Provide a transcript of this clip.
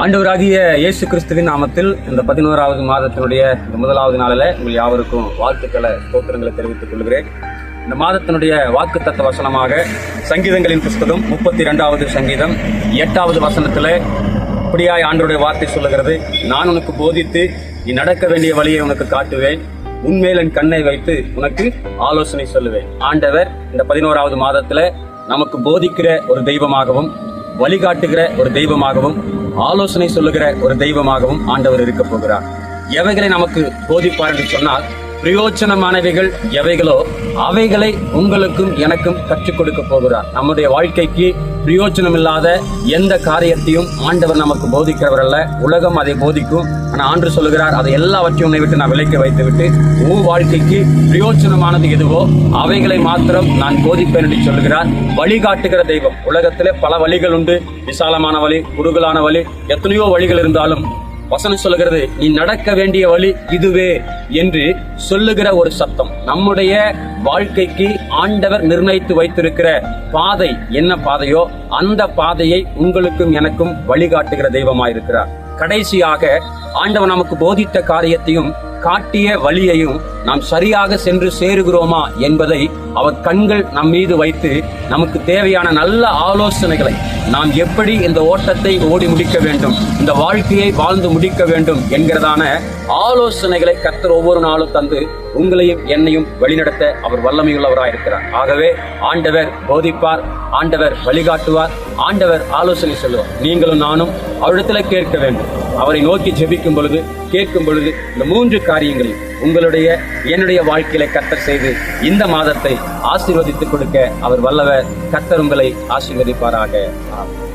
ஆண்டவராகிய இயேசு கிறிஸ்துவின் நாமத்தில் இந்த பதினோராவது மாதத்தினுடைய இந்த முதலாவது நாளில் உங்கள் யாவருக்கும் வாழ்த்துக்களை ஸ்தோத்திரங்களை தெரிவித்துக் கொள்கிறேன். இந்த மாதத்தினுடைய வாக்குத்தத்த வசனமாக சங்கீதங்களின் புஸ்தகம் முப்பத்தி ரெண்டாவது சங்கீதம் எட்டாவது வசனத்தில் இப்படியாய் ஆண்டவருடைய வார்த்தை சொல்லுகிறது நான் உனக்கு போதித்து நீ நடக்க வேண்டிய வழியை உனக்கு காட்டுவேன். உன்மேல் என் கண்ணை வைத்து உனக்கு ஆலோசனை சொல்லுவேன். ஆண்டவர் இந்த பதினோராவது மாதத்துல நமக்கு போதிக்கிற ஒரு தெய்வமாகவும் வழிகாட்டுகிற ஒரு தெய்வமாகவும் ஆலோசனை சொல்லுகிற ஒரு தெய்வமாகவும் ஆண்டவர் இருக்க போகிறார். எவைகளை நமக்கு போதிப்பார் என்று சொன்னால் பிரயோஜனமானவைகள் எவைகளோ அவைகளை உங்களுக்கும் எனக்கும் கற்றுக் கொடுக்க போகிறார். நம்முடைய வாழ்க்கைக்கு பிரயோஜனம் இல்லாத எந்த காரியத்தையும் ஆண்டவர் நமக்கு போதிக்கிறவர் அல்ல. உலகம் அதை போதிக்கும். ஆனால் ஆண்டு சொல்லுகிறார் அதை எல்லாவற்றையும் உன்னை விட்டு நான் விலைக்கு வைத்து விட்டு உன் வாழ்க்கைக்கு பிரயோஜனமானது எதுவோ அவைகளை மாத்திரம் நான் போதிப்பேன் என்று சொல்கிறார் வழிகாட்டுகிற தெய்வம். உலகத்தில் பல வழிகள் உண்டு. விசாலமான வழி குறுகலான வழி எத்தனையோ வழிகள் இருந்தாலும் வசனம் சொல்லுகிறது நீ நடக்க வேண்டிய வழி இதுவே என்று சொல்லுகிற ஒரு சத்தம். நம்முடைய வாழ்க்கைக்கு ஆண்டவர் நிர்ணயித்து வைத்திருக்கிற பாதை என்ன பாதையோ அந்த பாதையை உங்களுக்கும் எனக்கும் வழிகாட்டுகிற தெய்வமாயிருக்கிறார். கடைசியாக ஆண்டவர் நமக்கு போதித்த காரியத்தையும் காட்டிய வழியையும் நாம் சரியாக சென்று சேருகிறோமா என்பதை அவர் கண்கள் நம் மீது வைத்து நமக்கு தேவையான நல்ல ஆலோசனைகளை நாம் எப்படி இந்த ஓட்டத்தை ஓடி முடிக்க வேண்டும் இந்த வாழ்க்கையை வாழ்ந்து முடிக்க வேண்டும் என்கிறதான ஆலோசனைகளை கத்தர் ஒவ்வொரு நாளும் தந்து உங்களையும் என்னையும் வழிநடத்த அவர் வல்லமையுள்ளவராயிருக்கிறார். ஆகவே ஆண்டவர் போதிப்பார் ஆண்டவர் வழிகாட்டுவார் ஆண்டவர் ஆலோசனை சொல்லுவார். நீங்களும் நானும் அவரிடத்துல கேட்க வேண்டும். அவரை நோக்கி ஜெபிக்கும் பொழுது கேட்கும் பொழுது இந்த மூன்று காரியங்களில் உங்களுடைய என்னுடைய வாழ்க்கையில கத்தர் செய்து இந்த மாதத்தை ஆசீர்வதித்துக் கொடுக்க அவர் வல்லவர். கத்தர் உங்களை ஆசீர்வதிப்பாராக. ஆமாம்